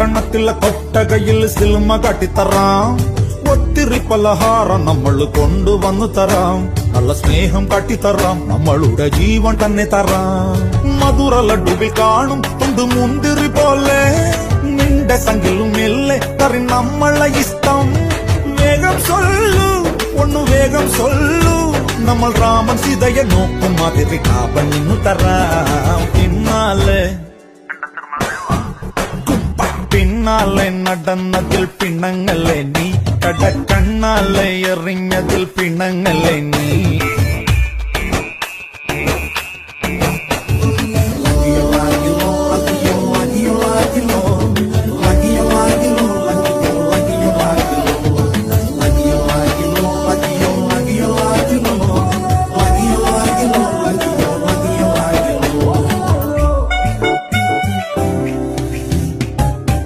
பட்டணத்துல கொட்டகையில் சிலும காட்டி தரான் ஒத்திரி பலகாரம் நம்மளு கொண்டு வந்து தரான் நல்ல ஸ்நேகம் காட்டி தரான் நம்மளோட ஜீவன் தன்னை தரான் மதுர லட்டுவில் காணும் துண்டு முந்திரி போல நிண்ட சங்கிலும் இல்லை தரி நம்மள இஷ்டம் வேகம் சொல்லு ஒன்னு வேகம் சொல்லு നമ്മൾ രാമൻ സീതയെ നോക്കും അതിരി കാപ്പൻ നിന്നു തരാം കണ്ണാലെ നടന്നതിൽ പിണങ്ങളെ നീ കട കണ്ണാലെ എറിഞ്ഞതിൽ പിണങ്ങളെ നീ